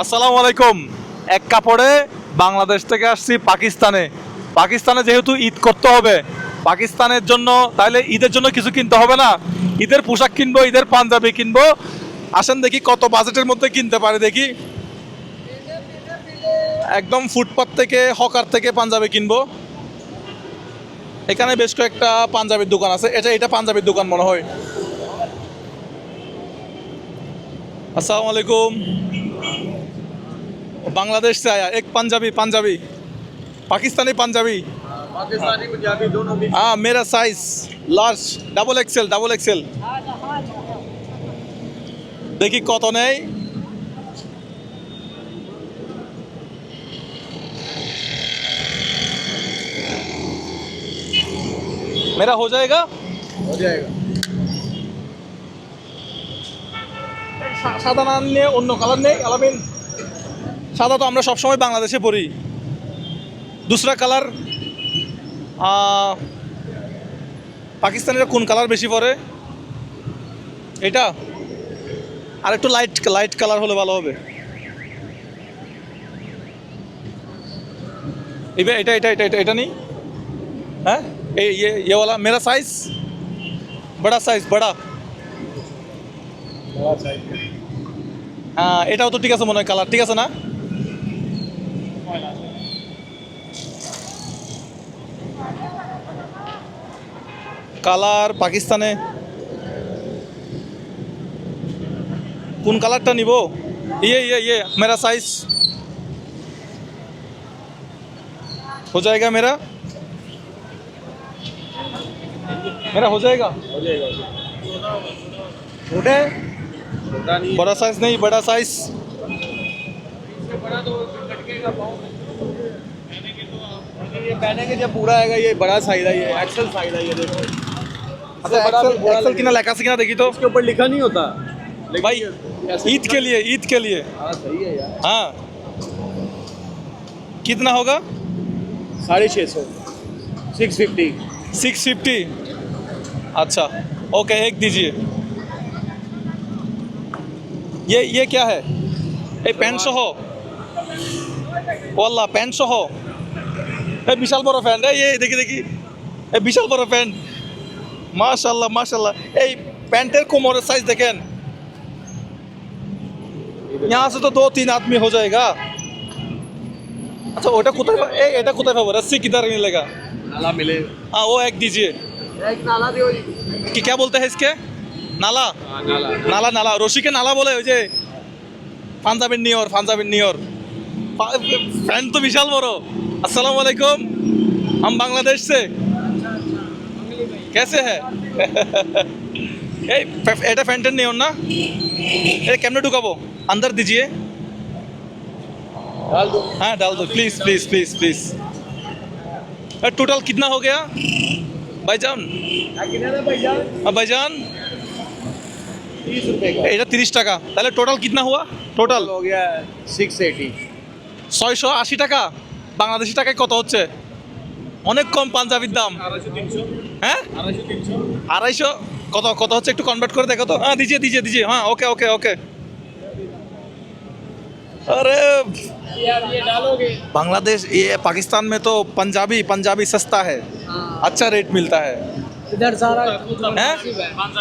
আসসালামু আলাইকুম। এক কাপড়ে বাংলাদেশ থেকে আসছি পাকিস্তানে। পাকিস্তানে যেহেতু ঈদ করতে হবে, পাকিস্তানের জন্য তাহলে ঈদের জন্য কিছু কিনতে হবে না। ঈদের পোশাক কিনবো, ঈদের পাঞ্জাবি কিনবো। আসেন দেখি কত বাজেটের মধ্যে কিনতে পারে দেখি। একদম ফুটপাথ থেকে, হকার থেকে পাঞ্জাবি কিনবো। এখানে বেশ কয়েকটা পাঞ্জাবির দোকান আছে। এটা এটা পাঞ্জাবির দোকান মনে হয়। আসসালামু আলাইকুম। बांग्लादेश से आया एक पंजाबी पंजाबी पाकिस्तानी पंजाबी पाकिस्तानी पंजाबी दोनों भी हाँ मेरा size large double XL double XL দেখি কত নেই मेरा हो जाएगा हो जाएगा সা- সাদা না নিয়ে অন্য কালার নেই আলামিন সাদা তো আমরা সবসময় বাংলাদেশে পরি। দুসরা কালার পাকিস্তানের কোন কালার বেশি পরে? এটা? আর একটু লাইট লাইট কালার হলে ভালো হবে। এবার এটা এটা এটা এটা এটা নেই হ্যাঁ? এই ইয়ে ইয়েওয়ালা মেরা সাইজ বড়া সাইজ বড়া। হ্যাঁ এটাও তো ঠিক আছে মনে হয় কালার ঠিক আছে না? কালার পাকিস্তানে কোন কালারটা নিব ইয়ে ইয়ে ইয়ে মেরা সাইজ हो जाएगा मेरा मेरा हो जाएगा हो जाएगा उठे छोटा नहीं बड़ा साइज नहीं बड़ा साइज बड़ा तो लटके का पाँव ये पहनेंगे जब पूरा आएगा ये बड़ा साइज है ये एक्सेल साइज है ये देखो अच्छा तो एक्सल एक्सल देखी तो? उसके ऊपर लिखा नहीं होता। भाई ईद के लिए ईद के लिए। हाँ, हाँ। कितना होगा? साढ़े छः सौ। सिक्स फिफ्टी सिक्स फिफ्टी अच्छा ओके एक दीजिए। ये ये क्या है? ए पैंट सौ हो। वाला पैंट सौ हो। ए विशाल बड़ा फ़ैन है ये देखिए देखिए ए विशाल बड़ा फ़ैन। মাশাল্লাহ মাশাল্লাহ এই প্যান্টের কোমরের সাইজ দেখেন यहाँ से तो दो तीन आदमी हो जाएगा अच्छा ওটা কোথায় পা- এই এটা কোথায় পাবো रस्सी किधर मिलेगा नाला मिले हाँ वो एक दीजिए एक नाला दियो कि क्या बोलते हैं इसके नाला हाँ नाला নালা নালা রশিকে নালা বলে ওই যে পাঞ্জাবের নিয়র পাঞ্জাবের নিয়র ফ্যান তো বিশাল বড় আসসালামু আলাইকুম हम बांग्लादेश से कैसे है এই ফে- এটা ফ্যান্টের নিয়র না এটা কেমনে ঢুকাবো আন্দার দিজিয়ে डाल दो हाँ डाल दो please please please please total कितना हो गया भाईजान कितना भाईजान हाँ भाईजान तीस रुपए का এটা তিরিশ টাকা তাহলে টোটাল কিতনা হুয়া টোটাল हो गया सिक्स एटी ছয়শো আশি টাকা বাংলাদেশি টাকায় কত হচ্ছে অনেক কম পাঞ্জাবির দাম আড়াইশো তিনশো হ্যাঁ আড়াইশো তিনশো আড়াইশো কত কত হচ্ছে একটু কনভার্ট করে দেখো তো হ্যাঁ দিজিয়ে দিজিয়ে দিজিয়ে হ্যাঁ ওকে ওকে ওকে अरे यार ये डालोगे बांग्लादेश ये पाकिस्तान में तो पंजाबी पंजाबी सस्ता है अच्छा रेट मिलता है इधर सारा हैं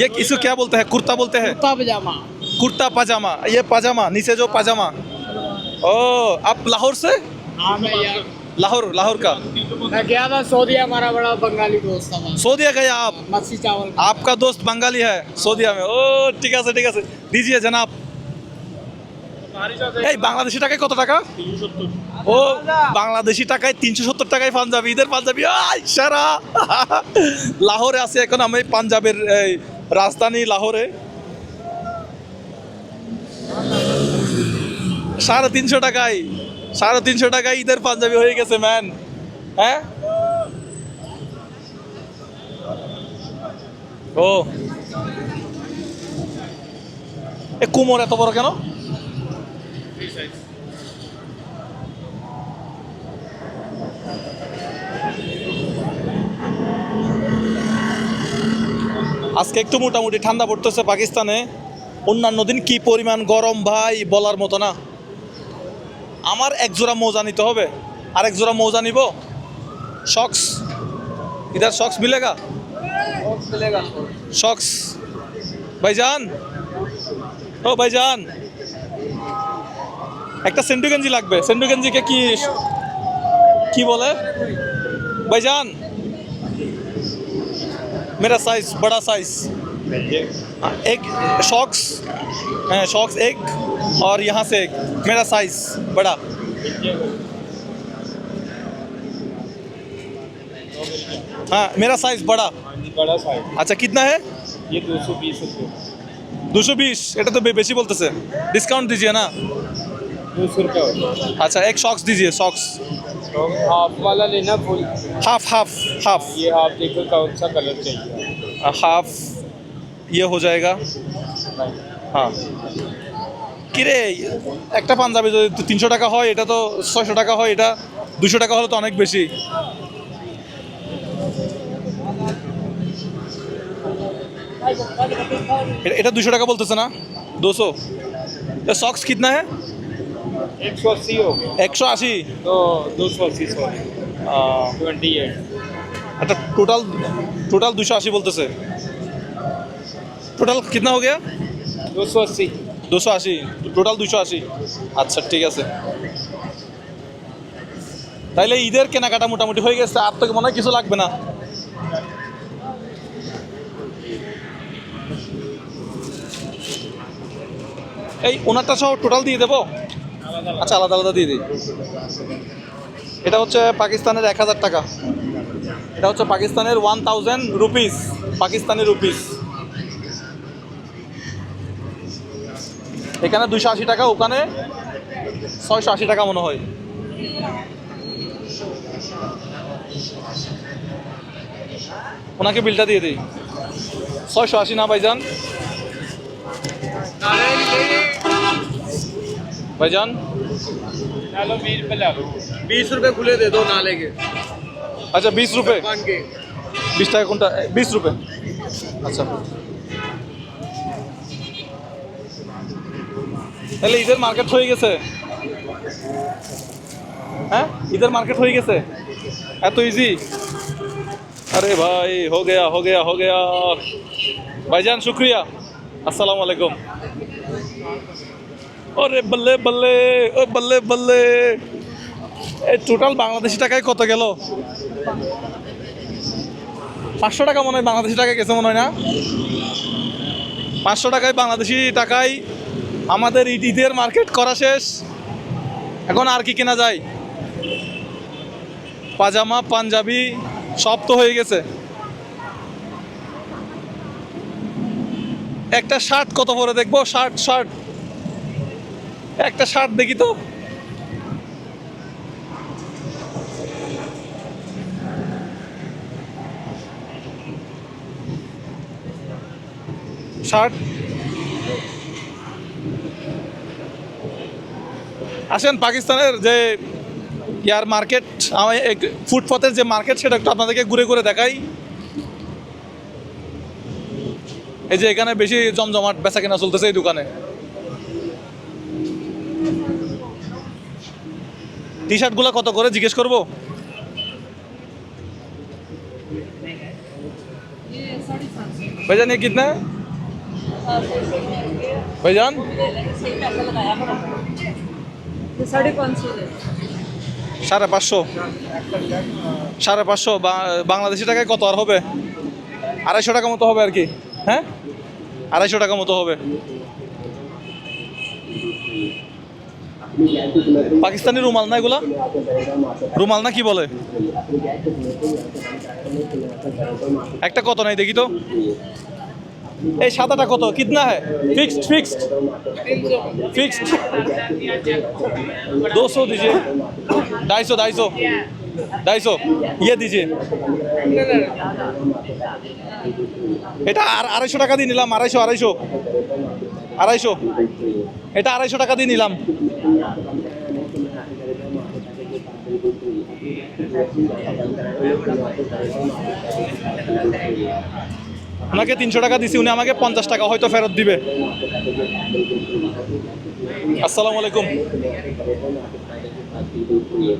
ये इसको क्या बोलते हैं कुर्ता बोलते हैं कुर्ता पजामा कुर्ता पजामा ये पजामा नीचे जो पजामा ओ आप लाहौर से हाँ मैं यार लाहौर लाहौर का मैं गया था सऊदी हमारा बड़ा बंगाली दोस्त था वहाँ। सऊदिया गया आप मच्छी चावल आपका दोस्त बंगाली है सऊदिया में ও ঠিক আছে ঠিক আছে দিজিয়ে জানাব এই বাংলাদেশি টাকায় কত টাকা ও বাংলাদেশি টাকায় তিনশো সত্তর টাকায় পাঞ্জাবি ঈদের পাঞ্জাবি আই সারা লাহোরে আছি এখন আমি পাঞ্জাবের এই, রাজধানী লাহোরে সাড়ে তিনশো টাকায় সাড়ে তিনশো টাকায় ঈদের পাঞ্জাবি হয়ে গেছে ম্যান হ্যাঁ? ও। এ কুমোর এত বড় কেন? আজকে একটু মোটামুটি ঠান্ডা পড়তেছে পাকিস্তানে। অন্যান্য দিন কি পরিমাণ গরম ভাই, বলার মতো না। আমার এক জোড়া মোজা নিতে হবে আর এক জোড়া মোজা নিব শক্স ইধার শক্স মিলেগা मिलेगा শক্স ভাইজান ও ভাইজান একটা সেন্টু গেঞ্জি লাগবে সেন্টু গেঞ্জিকে কি কি বলে ভাইজান मेरा साइज बड़ा साइज एक शॉक्स शॉक्स एक और यहाँ से एक। मेरा साइज़ बड़ा। हाँ मेरा साइज़ बड़ा। बड़ा साइज़ अच्छा कितना है? ये दो सौ बीस दो सौ बीस। এটা তো বেশি বলতেছে ডিসকাউন্ট दीजिए ना। दो सौ रुपये अच्छा एक शॉक्स दीजिए शॉक्स। हाफ़ वाला लेना फुल हाफ़ हाफ़ हाफ़ ये हाफ़ देखो कौन सा कलर चाहिए। हाफ़ ইয়ে হয়ে যায়গা। হ্যাঁ। কিরে একটা পাঞ্জাবি যদি তিনশো টাকা হয় এটা তো ছয়শো টাকা হয় এটা দুশো টাকা হলে তো অনেক বেশি। এটা দুশো টাকা বলতেছে না? দুশো সক্স কিতনা হ্যাঁ একশো আশি তো দুশো আশি? টোটাল টোটাল দুশো আশি বলতেছে। টোটাল কিতনা हो गया दो सौ अस्सी দুশো আশি টোটাল দুশো আশি আচ্ছা ঠিক আছে তাইলে ঈদের কেনাকাটা মোটামুটি হয়ে গেছে আর তো মনে হয় কিছু লাগবে না এই ওনারটা সহ টোটাল দিয়ে দেবো আচ্ছা আলাদা আলাদা দিয়ে দিই এটা হচ্ছে পাকিস্তানের এক হাজার টাকা এটা হচ্ছে পাকিস্তানের one thousand rupees Pakistani rupees এখানে দুশো আশি টাকা ওখানে ছয়শো আশি টাকা মনে হয় ওনাকে বিলটা দিয়ে দিই ছয়শো আশি না ভাইজান ভাইজান चलो बीस पे ला लो बीस रुपए खुले दे दो नाले के আচ্ছা বিশ রুপে पान के বিশ টাকা কোনটা এ, তাহলে ঈদের মার্কেট হয়ে গেছে। হ্যাঁ? ঈদের মার্কেট হয়ে গেছে? এত ইজি আরে ভাই, হো গেয়া হো গেয়া, হো গয়া। ভাইজান, শুক্রিয়া। আসসালামু আলাইকুম। ওরে বল্লে বল্লে, ও বল্লে বল্লে। এই টোটাল বাংলাদেশি টাকায় কত গেল? পাঁচশো টাকা মনে হয় বাংলাদেশি টাকায় গেছে মনে হয় না? পাঁচশো টাকায় বাংলাদেশি টাকায় আমাদের ঈদ- ঈদের মার্কেট করা শেষ। এখন আর কি কেনা যায়? পাজামা, পাঞ্জাবি, সব তো হয়ে গেছে। একটা শার্ট কত পরে দেখব? শার্ট শার্ট একটা শার্ট দেখি তো। শার্ট আসেন, পাকিস্তানের যে ইয়ার মার্কেট, আমি ফুটপাথের যে মার্কেট, সেটা একটু আপনাদেরকে ঘুরে ঘুরে দেখাই। এই যে এখানে বেশি জমজমাট বেচা কেনা চলতেছে এই দোকানে। টি শার্টগুলো কত করে, জিজ্ঞেস করব? ভাইজান কিতনা? ভাইজান? সাড়ে পাঁচশো সাড়ে পাঁচশো? বাংলাদেশি টাকায় কত আর হবে? আড়াইশো টাকা মতো হবে আর কি। হ্যাঁ? আড়াইশো টাকা মতো হবে। পাকিস্তানি রুমাল না এগুলা? রুমাল না কি বলে? একটা কত নাই দেখি তো। এই সাদাটা কত কিতনা হ্যাঁ ফিক্সড ফিক্সড ফিক্সড दो सौ दीजिए ढाई सौ ढाई सौ ढाई सौ ये दीजिए এটা আর আড়াইশো টাকা দিয়ে নিলাম আড়াইশো আড়াইশো আড়াইশো এটা আড়াইশো টাকা দিয়ে নিলাম ওনাকে তিনশো টাকা দিছি, উনি আমাকে পঞ্চাশ টাকা হয়তো ফেরত দিবে। আসসালামু আলাইকুম।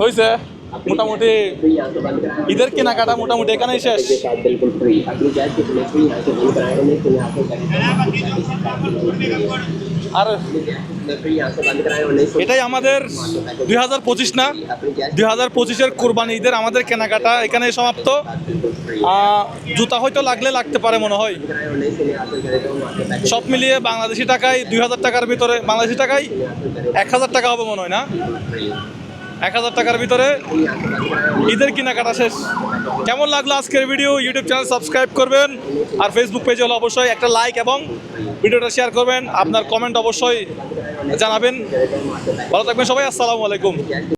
হয়েছে মোটামুটি ঈদের কেনাকাটা মোটামুটি এখানেই শেষ। আর এটাই আমাদের দুই হাজার পঁচিশ না? দুই হাজার পঁচিশের কোরবানি ঈদের আমাদের কেনাকাটা এখানে সমাপ্ত। জুতা হয়তো লাগলে লাগতে পারে মনে হয়। সব মিলিয়ে বাংলাদেশি টাকায় দুই হাজার টাকার ভিতরে, বাংলাদেশি টাকায় এক হাজার টাকা হবে মনে হয় না? এক হাজার টাকার ভিতরে ঈদের কেনাকাটা শেষ। কেমন লাগল আজকের ভিডিও ইউটিউব চ্যানেল সাবস্ক্রাইব করবেন। আর ফেসবুক পেজে হলে অবশ্যই একটা লাইক এবং ভিডিওটা শেয়ার করবেন। আপনার কমেন্ট অবশ্যই জানাবেন। ভালো থাকবেন সবাই, আসসালামু আলাইকুম।